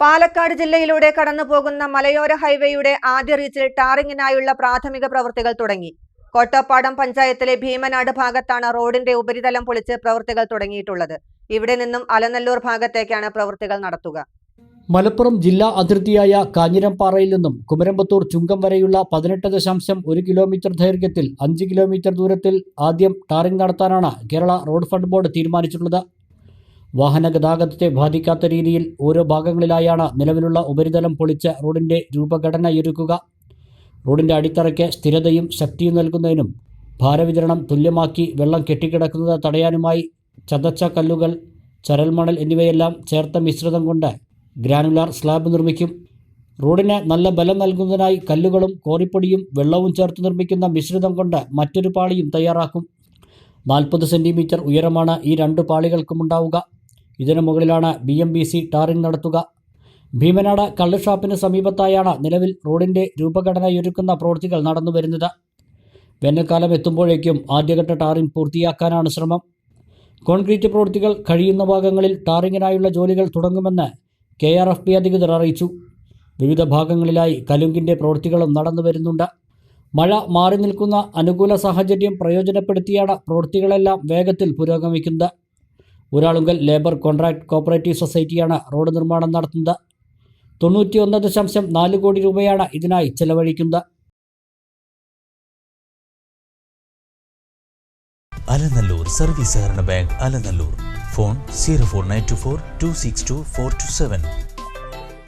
പാലക്കാട് ജില്ലയിലൂടെ കടന്നുപോകുന്ന മലയോര ഹൈവേയുടെ ആദ്യ റീച്ചിൽ ടാറിങ്ങിനായുള്ള പ്രാഥമിക പ്രവൃത്തികൾ തുടങ്ങി. കോട്ടപ്പാടം പഞ്ചായത്തിലെ ഭീമനാട് ഭാഗത്താണ് റോഡിന്റെ ഉപരിതലം പൊളിച്ച് പ്രവൃത്തികൾ തുടങ്ങിയിട്ടുള്ളത്. ഇവിടെ നിന്നും അലനല്ലൂർ ഭാഗത്തേക്കാണ് പ്രവൃത്തികൾ നടത്തുക. മലപ്പുറം ജില്ലാ അതിർത്തിയായ കാഞ്ഞിരംപാറയിൽ നിന്നും കുമരമ്പത്തൂർ ചുങ്കം വരെയുള്ള പതിനെട്ട് ദശാംശം ഒരു കിലോമീറ്റർ ദൈർഘ്യത്തിൽ അഞ്ച് കിലോമീറ്റർ ദൂരത്തിൽ ആദ്യം ടാറിംഗ് നടത്താനാണ് കേരള റോഡ് ഫണ്ട് ബോർഡ് തീരുമാനിച്ചിട്ടുള്ളത്. വാഹന ഗതാഗതത്തെ ബാധിക്കാത്ത രീതിയിൽ ഓരോ ഭാഗങ്ങളിലായാണ് നിലവിലുള്ള ഉപരിതലം പൊളിച്ച് റോഡിന്റെ രൂപഘടനയൊരുക്കുക. റോഡിന്റെ അടിത്തറയ്ക്ക് സ്ഥിരതയും ശക്തിയും നൽകുന്നതിനും ഭാരവിതരണം തുല്യമാക്കി വെള്ളം കെട്ടിക്കിടക്കുന്നത് തടയാനുമായി ചതച്ച കല്ലുകൾ ചരൽമണൽ എന്നിവയെല്ലാം ചേർത്ത മിശ്രിതം കൊണ്ട് ഗ്രാനുലാർ സ്ലാബ് നിർമ്മിക്കും. റോഡിന് നല്ല ബലം നൽകുന്നതിനായി കല്ലുകളും കോറിപ്പൊടിയും വെള്ളവും ചേർത്ത് നിർമ്മിക്കുന്ന മിശ്രിതം കൊണ്ട് മറ്റൊരു പാളിയും തയ്യാറാക്കും. നാൽപ്പത് സെന്റിമീറ്റർ ഉയരമാണ് ഈ രണ്ട് പാളികൾക്കും ഉണ്ടാവുക. ഇതിനു മുകളിലാണ് B M B C tarring നടത്തുക. ഭീമനാട് കള്ളുഷാപ്പിന് സമീപത്തായാണ് നിലവിൽ റോഡിന്റെ രൂപഘടനയൊരുക്കുന്ന പ്രവൃത്തികൾ നടന്നു വരുന്നത് വേനൽക്കാലം എത്തുമ്പോഴേക്കും ആദ്യഘട്ട ടാറിംഗ് പൂർത്തിയാക്കാനാണ് ശ്രമം. കോൺക്രീറ്റ് പ്രവൃത്തികൾ കഴിയുന്ന ഭാഗങ്ങളിൽ ടാറിങ്ങിനായുള്ള ജോലികൾ തുടങ്ങുമെന്ന് കെ ആർ എഫ് പി അധികൃതർ അറിയിച്ചു. വിവിധ ഭാഗങ്ങളിലായി കലുങ്കിന്റെ പ്രവൃത്തികളും നടന്നു വരുന്നുണ്ട് മഴ മാറി നിൽക്കുന്ന അനുകൂല സാഹചര്യം പ്രയോജനപ്പെടുത്തിയാണ് പ്രവൃത്തികളെല്ലാം വേഗത്തിൽ പുരോഗമിക്കുന്നത്. ഊരാളുങ്കൽ ലേബർ കോൺട്രാക്ട് കോപ്പറേറ്റീവ് സൊസൈറ്റിയാണ് റോഡ് നിർമ്മാണം നടത്തുന്നത്. തൊണ്ണൂറ്റിയൊന്ന് ദശാംശം നാല് കോടി രൂപയാണ് ഇതിനായി ചെലവഴിക്കുന്നത്. അലനല്ലൂർ സർവീസ് സഹകരണ bank Alanallur. Phone zero four nine two four two six two four two seven.